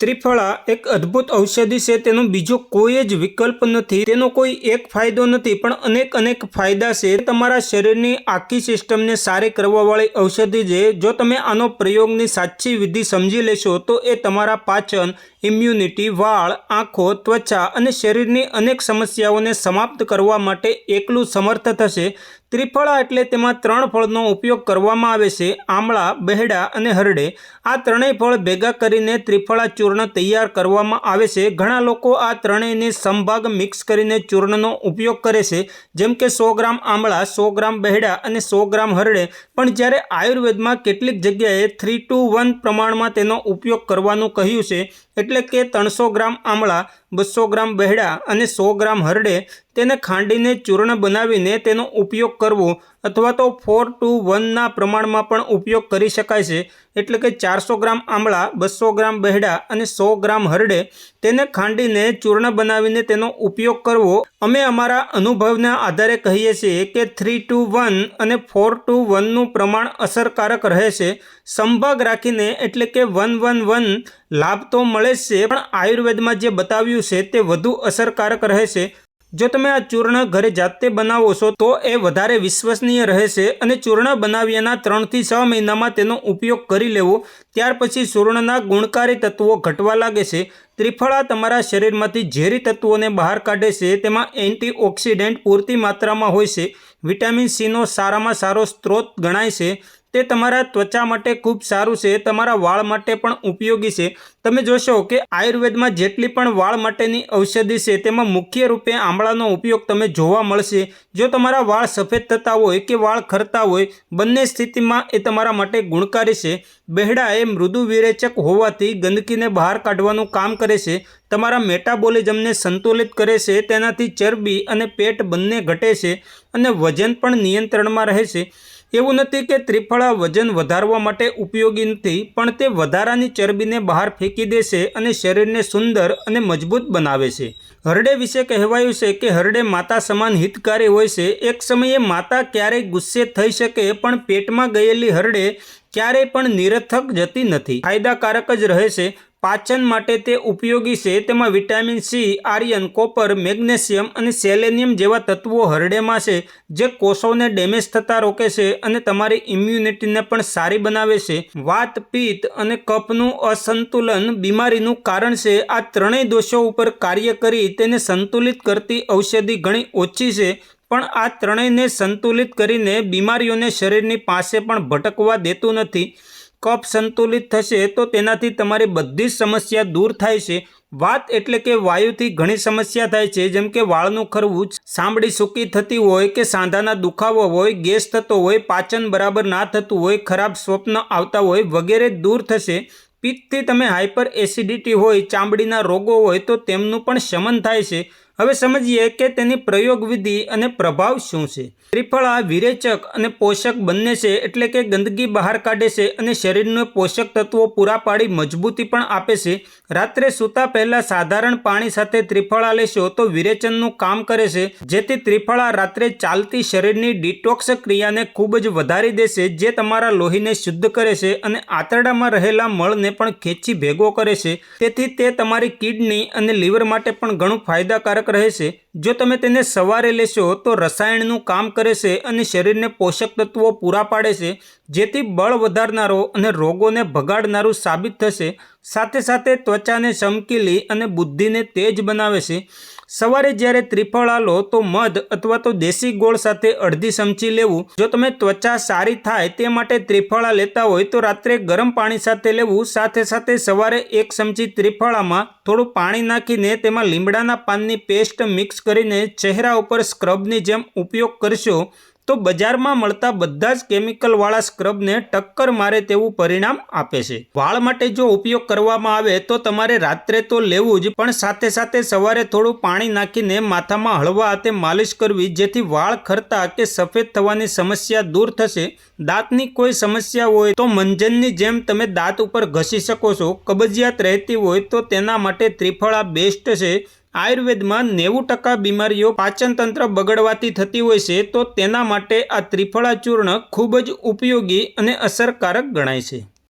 ત્રિફળા એક અદ્ભુત ઔષધિ છે, તેનો બીજો કોઈ જ વિકલ્પ નથી. તેનો કોઈ એક ફાયદો નથી, પણ અનેક અનેક ફાયદા છે. તમારા શરીરની આખી સિસ્ટમને સારી કરવાવાળી ઔષધિ છે. જો તમે આનો પ્રયોગની સાચી વિધિ સમજી લેશો, તો એ તમારા પાચન ઇમ્યુનિટી વાળ, આંખો, ત્વચા અને શરીરની અનેક સમસ્યાઓને સમાપ્ત કરવા માટે એકલું સમર્થ થશે. ત્રિફળા એટલે તેમાં ત્રણ ફળનો ઉપયોગ કરવામાં આવે છે, આમળા, બહેડા અને હરડે. આ ત્રણેય ફળ ભેગા કરીને ત્રિફળા ચૂર્ણ તૈયાર કરવામાં આવે છે. ઘણા લોકો આ ત્રણેયને સંભાગ મિક્સ કરીને ચૂર્ણનો ઉપયોગ કરે છે. જેમ કે સો ગ્રામ આમળા, સો ગ્રામ બહેડા અને સો ગ્રામ હરડે. પણ જ્યારે આયુર્વેદમાં કેટલીક જગ્યાએ થ્રી ટુ વન પ્રમાણમાં તેનો ઉપયોગ કરવાનું કહ્યું છે, એટલે કે ત્રણસો ગ્રામ આમળા, બસો ગ્રામ બહેડા અને સો ગ્રામ હરડે તેને ખાંડીને ચૂર્ણ બનાવીને તેનો ઉપયોગ કરવો અથવા તો ફોર ટુ વનના પ્રમાણમાં પણ ઉપયોગ કરી શકાય છે. એટલે કે ચારસો ગ્રામ આમળા બસો ગ્રામ બહેડા અને સો ગ્રામ હરડે તેને ખાંડીને ચૂર્ણ બનાવીને તેનો ઉપયોગ કરવો. અમે અમારા અનુભવના આધારે કહીએ છીએ કે થ્રી ટુ વન અને ફોર ટુ વનનું પ્રમાણ અસરકારક રહે છે. સંભાગ રાખીને એટલે કે વન વન વન લાભ તો મળે જ છે, પણ આયુર્વેદમાં જે બતાવ્યું છે તે વધુ અસરકારક રહે છે. જો તમે આ ચૂર્ણ ઘરે જાતે બનાવો છો, તો એ વધારે વિશ્વસનીય રહેશે અને ચૂર્ણ બનાવ્યાના ત્રણથી છ મહિનામાં તેનો ઉપયોગ કરી લેવો. ત્યાર પછી ચૂર્ણના ગુણકારી તત્વો ઘટવા લાગે છે. ત્રિફળા તમારા શરીરમાંથી ઝેરી તત્વોને બહાર કાઢે છે. તેમાં એન્ટીઓક્સિડન્ટ પૂરતી માત્રામાં હોય છે. વિટામિન સીનો સારામાં સારો સ્ત્રોત ગણાય છે. તે તમારા ત્વચા માટે ખૂબ સારું છે, તમારા વાળ માટે પણ ઉપયોગી છે. તમે જોશો કે આયુર્વેદમાં જેટલી પણ વાળ માટેની ઔષધિ છે, તેમાં મુખ્ય રૂપે આમળાનો ઉપયોગ તમે જોવા મળશે. જો તમારા વાળ સફેદ થતા હોય કે વાળ ખરતા હોય, બંને સ્થિતિમાં એ તમારા માટે ગુણકારી છે. બહેડા એ મૃદુ વિરેચક હોવાથી ગંદકીને બહાર કાઢવાનું કામ કરે છે. તમારા મેટાબોલિઝમને સંતુલિત કરે છે, તેનાથી ચરબી અને પેટ બંને ઘટે છે અને વજન પણ નિયંત્રણમાં રહે છે. એવું નથી કે ત્રિફળા વજન વધારવા માટે ઉપયોગી નથી, પણ તે વધારાની ચરબીને બહાર ફેંકી દેશે અને શરીરને સુંદર અને મજબૂત બનાવે છે. હરડે વિશે કહેવાયું છે કે હરડે માતા સમાન હિતકારી હોય છે. એક સમયે માતા ક્યારેય ગુસ્સે થઈ શકે, પણ પેટમાં ગયેલી હરડે ક્યારેય પણ નિરર્થક જતી નથી. ફાયદાકારક જ રહે છે. પાચન માટે તે ઉપયોગી છે. તેમાં vitamin C iron copper, magnesium અને સેલેનિયમ જેવા તત્વો હરડેમાં છે, જે કોષોને ડેમેજ થતાં રોકે છે અને તમારી ઇમ્યુનિટીને પણ સારી બનાવે છે. વાત, પિત્ત અને કફનું અસંતુલન બીમારીનું કારણ છે. આ ત્રણેય દોષો ઉપર કાર્ય કરી તેને સંતુલિત કરતી ઔષધિ ઘણી ઓછી છે, પણ આ ત્રણેયને સંતુલિત કરીને બીમારીઓને શરીરની પાસે પણ ભટકવા દેતું નથી. કફ સંતુલિત થશે તો તેનાથી તમારી બધી જ સમસ્યા દૂર થાય છે. વાત એટલે કે વાયુથી ઘણી સમસ્યા થાય છે. જેમ કે વાળનું ખરવું સાંભળી સૂકી થતી હોય કે સાંધાના દુખાવો હોય, ગેસ થતો હોય, પાચન બરાબર ના થતું હોય, ખરાબ સ્વપ્ન આવતા હોય વગેરે દૂર થશે. પિત્તથી તમે હાઇપર એસિડિટી હોય, ચામડીના રોગો હોય તો તેમનું પણ શમન થાય છે. હવે સમજીએ કે તેની પ્રયોગ વિધિ અને પ્રભાવ શું છે? ત્રિફળા, વિરેચક અને પોષક બંને છે એટલે કે ગંદકી બહાર કાઢે છે અને શરીરને પોષક તત્વો પૂરા પાડી મજબૂતી પણ આપે છે. રાત્રે સૂતા પહેલા સાધારણ પાણી સાથે ત્રિફળા લેશો તો વિરેચનનું કામ કરે છે, જેથી ત્રિફળા રાત્રે ચાલતી શરીરની ડિટોક્સ ક્રિયાને ખૂબ જ વધારી દેશે જે તમારા લોહીને શુદ્ધ કરે છે અને આંતરડામાં રહેલા મળને પણ ખેંચી ભેગો કરે છે. તેથી તે તમારી કિડની અને લીવર માટે પણ ઘણું ફાયદાકારક રહે છે. જો તમે તેને સવારે લેશો, તો રસાયણનું કામ કરે છે અને શરીરને પોષક તત્વો પૂરા પાડે છે, જેથી બળ વધારનારો અને રોગોને ભગાડનારું સાબિત થશે. સાથે સાથે ત્વચાને ચમકીલી અને બુદ્ધિને તેજ બનાવે છે. સવારે જ્યારે ત્રિફળા લો તો મધ અથવા તો દેશી ગોળ સાથે અડધી ચમચી લેવું. જો તમે ત્વચા સારી થાય તે માટે ત્રિફળા લેતા હોય તો રાત્રે ગરમ પાણી સાથે લેવું. સાથે સાથે સવારે એક ચમચી ત્રિફળામાં થોડું પાણી નાખીને તેમાં લીમડાના પાનની પેસ્ટ મિક્સ કરીને ચહેરા ઉપર સ્ક્રબની જેમ ઉપયોગ કરશો. તો બજારમાં મળતા બધા જ કેમિકલવાળા સ્ક્રબને ટક્કર મારે તેવું પરિણામ આપે છે. વાળ માટે જો ઉપયોગ કરવામાં આવે તો તમારે રાત્રે તો લેવું જ, પણ સાથે સાથે સવારે થોડું પાણી નાખીને માથામાં હળવા હાથે માલિશ કરવી, જેથી વાળ ખરતા કે સફેદ થવાની સમસ્યા દૂર થશે. દાંતની કોઈ સમસ્યા હોય તો મંજનની જેમ તમે દાંત ઉપર ઘસી શકો છો. કબજિયાત રહેતી હોય તો તેના માટે ત્રિફળા બેસ્ટ છે. આયુર્વેદમાં નેવું ટકા બીમારીઓ પાચનતંત્ર બગડવાથી થતી હોય છે, તો તેના માટે આ ત્રિફળા ચૂર્ણ ખૂબ જ ઉપયોગી અને અસરકારક ગણાય છે.